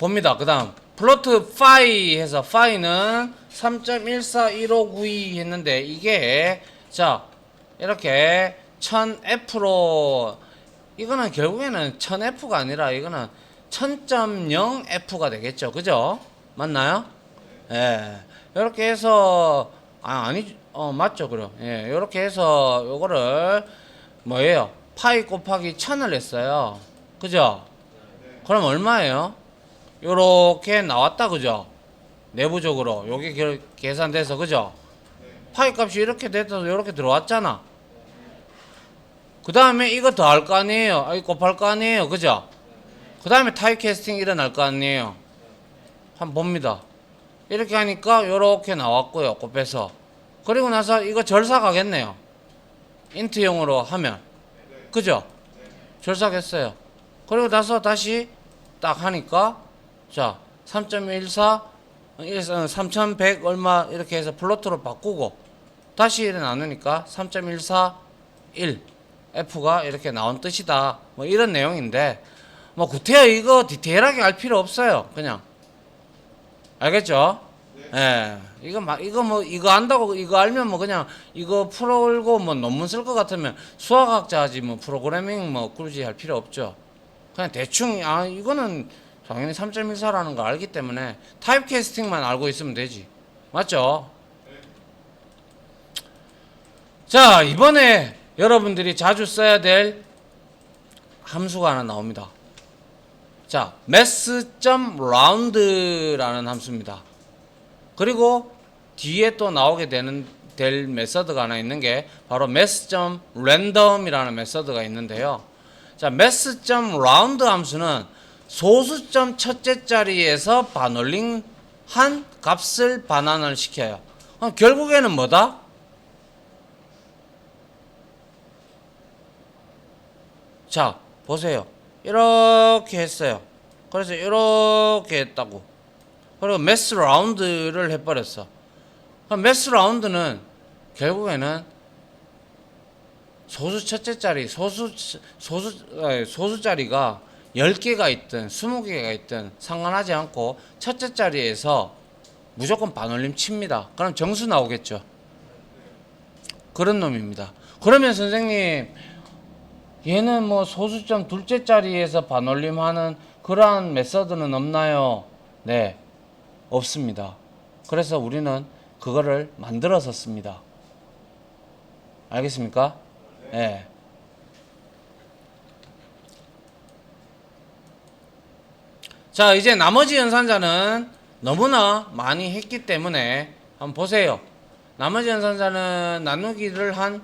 봅니다. 그 다음 플로트 파이 해서 파이는 3.141592 했는데 이게 자 이렇게 1000F로 이거는 결국에는 1000F가 아니라 이거는 1000.0F가 되겠죠. 그죠? 맞나요? 예. 이렇게 해서 아 아니 어 맞죠 그럼 예 이렇게 해서 요거를 뭐예요 파이 곱하기 1000을 했어요 그죠 그럼 얼마예요 요렇게 나왔다 그죠? 내부적으로. 요게 결- 계산돼서 그죠? 파이 값이 이렇게 돼서 이렇게 들어왔잖아. 그 다음에 이거 더 할 거 아니에요. 아, 이거 곱할 거 아니에요. 그죠? 그 다음에 타입 캐스팅 일어날 거 아니에요. 한번 봅니다. 이렇게 하니까 요렇게 나왔고요 곱해서. 그리고 나서 이거 절사 가겠네요. 인트용으로 하면. 그죠? 절사겠어요. 그리고 나서 다시 딱 하니까 자 3.14 3100 얼마 이렇게 해서 플로트로 바꾸고 다시 이래 나누니까 3.141 F가 이렇게 나온 뜻이다 뭐 이런 내용인데 뭐 구태여 이거 디테일하게 알 필요 없어요 그냥 알겠죠? 예. 이거 막 이거 뭐 이거 안다고 이거 알면 뭐 그냥 이거 풀고 뭐 논문 쓸 것 같으면 수학학자 하지 뭐 프로그래밍 뭐 굳이 할 필요 없죠. 그냥 대충 아 이거는 당연히 3.14라는 거 알기 때문에 타입 캐스팅만 알고 있으면 되지. 맞죠? 자, 이번에 여러분들이 자주 써야 될 함수가 하나 나옵니다. 자, mass.round라는 함수입니다. 그리고 뒤에 또 나오게 되는 될 메서드가 하나 있는 게 바로 mass.random이라는 메서드가 있는데요. 자, mass.round 함수는 소수점 첫째 자리에서 반올림 한 값을 반환을 시켜요. 그럼 결국에는 뭐다? 자, 보세요. 이렇게 했어요. 그래서 이렇게 했다고. 그리고 매스 라운드를 해버렸어. 그럼 매스 라운드는 결국에는 소수 첫째 자리, 소수, 소수, 소수 자리가 10개가 있든 20개가 있든 상관하지 않고 첫째 자리에서 무조건 반올림 칩니다. 그럼 정수 나오겠죠. 그런 놈입니다. 그러면 선생님, 얘는 뭐 소수점 둘째 자리에서 반올림하는 그러한 메서드는 없나요? 네, 없습니다. 그래서 우리는 그거를 만들어서 씁니다. 알겠습니까? 네. 자, 이제 나머지 연산자는 너무나 많이 했기 때문에 한번 보세요. 나머지 연산자는 나누기를 한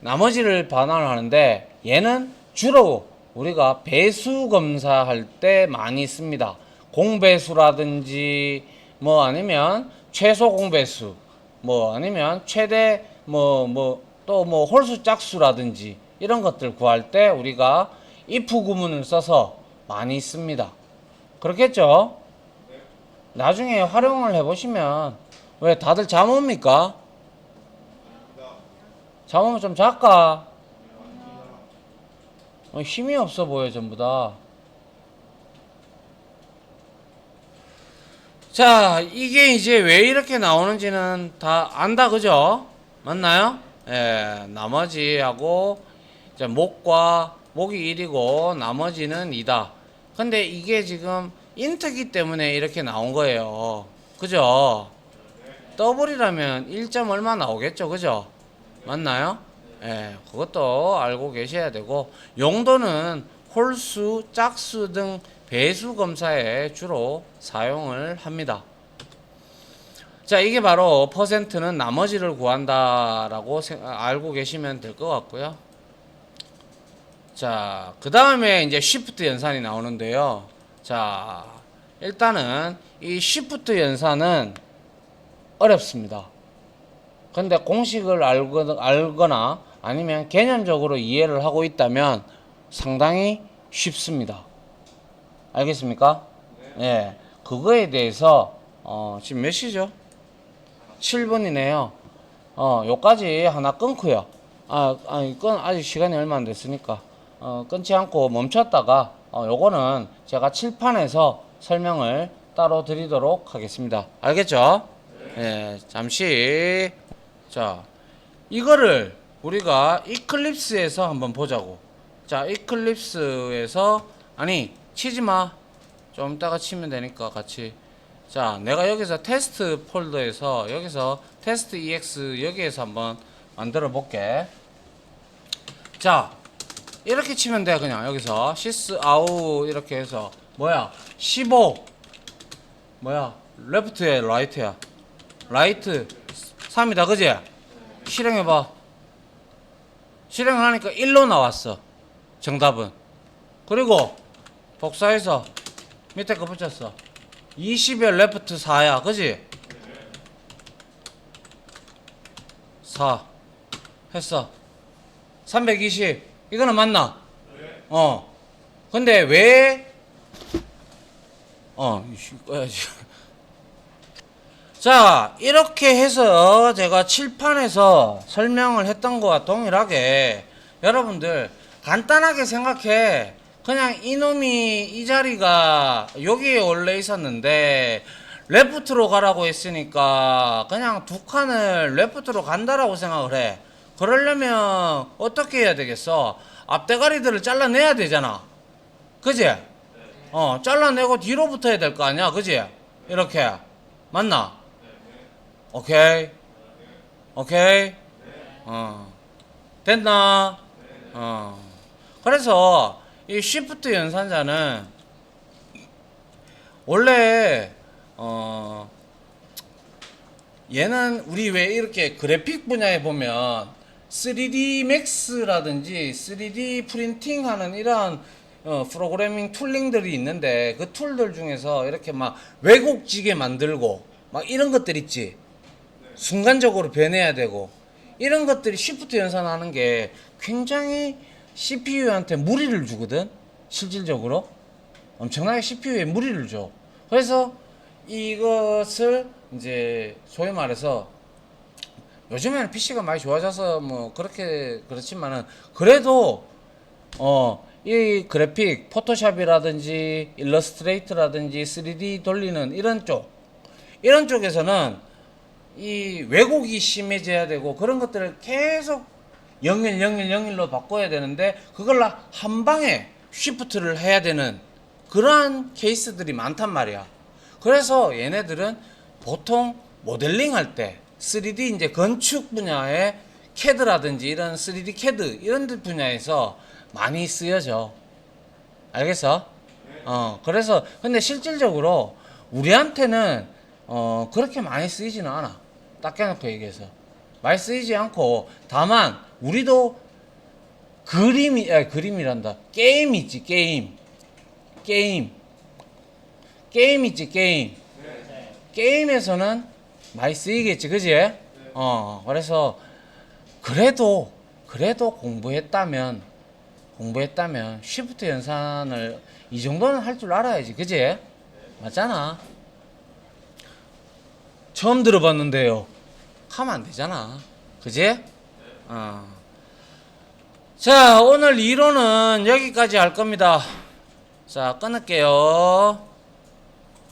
나머지를 반환을 하는데 얘는 주로 우리가 배수 검사할 때 많이 씁니다. 공배수라든지 뭐 아니면 최소 공배수 뭐 아니면 최대 뭐 뭐 또뭐 홀수 짝수라든지 이런 것들 구할 때 우리가 if 구문을 써서 많이 씁니다. 그렇겠죠? 나중에 활용을 해보시면 왜 다들 잠 옵니까? 잠 오면 좀 잘까? 어, 힘이 없어 보여 전부 다. 자, 이게 이제 왜 이렇게 나오는지는 다 안다 그죠? 맞나요? 예, 나머지하고 목과 목이 1이고 나머지는 2다. 근데 이게 지금 인트기 때문에 이렇게 나온 거예요. 그죠? 더블이라면 1점 얼마 나오겠죠? 그죠? 맞나요? 예, 그것도 알고 계셔야 되고 용도는 홀수, 짝수 등 배수 검사에 주로 사용을 합니다. 자, 이게 바로 퍼센트는 나머지를 구한다라고 생- 알고 계시면 될 것 같고요. 자, 그 다음에 이제 쉬프트 연산이 나오는데요. 자, 일단은 이 쉬프트 연산은 어렵습니다. 근데 공식을 알거, 알거나 아니면 개념적으로 이해를 하고 있다면 상당히 쉽습니다. 알겠습니까? 예. 그거에 대해서 어, 지금 몇 시죠? 7분이네요. 어, 요까지 하나 끊고요. 아, 아니, 끈, 아직 시간이 얼마 안 됐으니까. 어, 끊지 않고 멈췄다가, 어, 요거는 제가 칠판에서 설명을 따로 드리도록 하겠습니다. 알겠죠? 예, 잠시 자 이거를 우리가 이클립스에서 한번 보자고. 자, 이클립스에서 아니 치지 마. 좀 이따가 치면 되니까 같이. 자, 내가 여기서 테스트 폴더에서 여기서 테스트 EX 여기에서 한번 만들어 볼게. 자, 이렇게 치면 돼 그냥. 여기서. 시스 아우 이렇게 해서. 뭐야? 15 뭐야? 레프트에 라이트야. 라이트. 3이다 그지? 실행해봐. 실행을 하니까 1로 나왔어 정답은. 그리고 복사해서 밑에 거 붙였어. 20에 레프트 4야 그지? 4 했어. 320 이거는 맞나? 어 근데 왜 어, 꺼야지. 자, 이렇게 해서 제가 칠판에서 설명을 했던 거와 동일하게 여러분들 간단하게 생각해. 그냥 이놈이 이 자리가 여기에 원래 있었는데 레프트로 가라고 했으니까 그냥 두 칸을 레프트로 간다라고 생각을 해. 그러려면 어떻게 해야 되겠어? 앞대가리들을 잘라내야 되잖아. 그지? 어, 잘라내고 뒤로 붙어야 될 거 아니야, 그지? 이렇게. 맞나? 오케이. 오케이. 어. 됐나? 어. 그래서 이 쉬프트 연산자는 원래 어 얘는 우리 왜 이렇게 그래픽 분야에 보면 3D Max라든지 3D 프린팅 하는 이런 어, 프로그래밍 툴링들이 있는데 그 툴들 중에서 이렇게 막 왜곡지게 만들고 막 이런 것들 있지. 순간적으로 변해야 되고. 이런 것들이 쉬프트 연산하는 게 굉장히 CPU한테 무리를 주거든 실질적으로. 엄청나게 CPU에 무리를 줘. 그래서 이것을 이제 소위 말해서 요즘에는 PC가 많이 좋아져서 뭐 그렇게 그렇지만은 그래도 어 이 그래픽 포토샵이라든지 일러스트레이트라든지 3D 돌리는 이런 쪽 이런 쪽에서는 이 왜곡이 심해져야 되고 그런 것들을 계속 01, 01, 01로 바꿔야 되는데 그걸 한 방에 쉬프트를 해야 되는 그러한 케이스들이 많단 말이야. 그래서 얘네들은 보통 모델링 할때 3D 이제 건축 분야의 캐드라든지 이런 3D 캐드 이런 데 분야에서 많이 쓰여져. 알겠어? 어, 그래서 근데 실질적으로 우리한테는 어, 그렇게 많이 쓰이지는 않아. 딱 깨놓고 얘기해서. 많이 쓰이지 않고 다만 우리도 그림이 아 그림이란다. 게임 있지, 게임. 게임. 게임 있지, 게임. 게임에서는 많이 쓰이겠지, 그지? 어, 그래서 그래도 그래도 공부했다면 공부했다면 쉬프트 연산을 이 정도는 할 줄 알아야지, 그지? 맞잖아. 처음 들어봤는데요. 하면 안 되잖아. 그지? 어. 자, 오늘 이론은 여기까지 할 겁니다. 자, 끊을게요.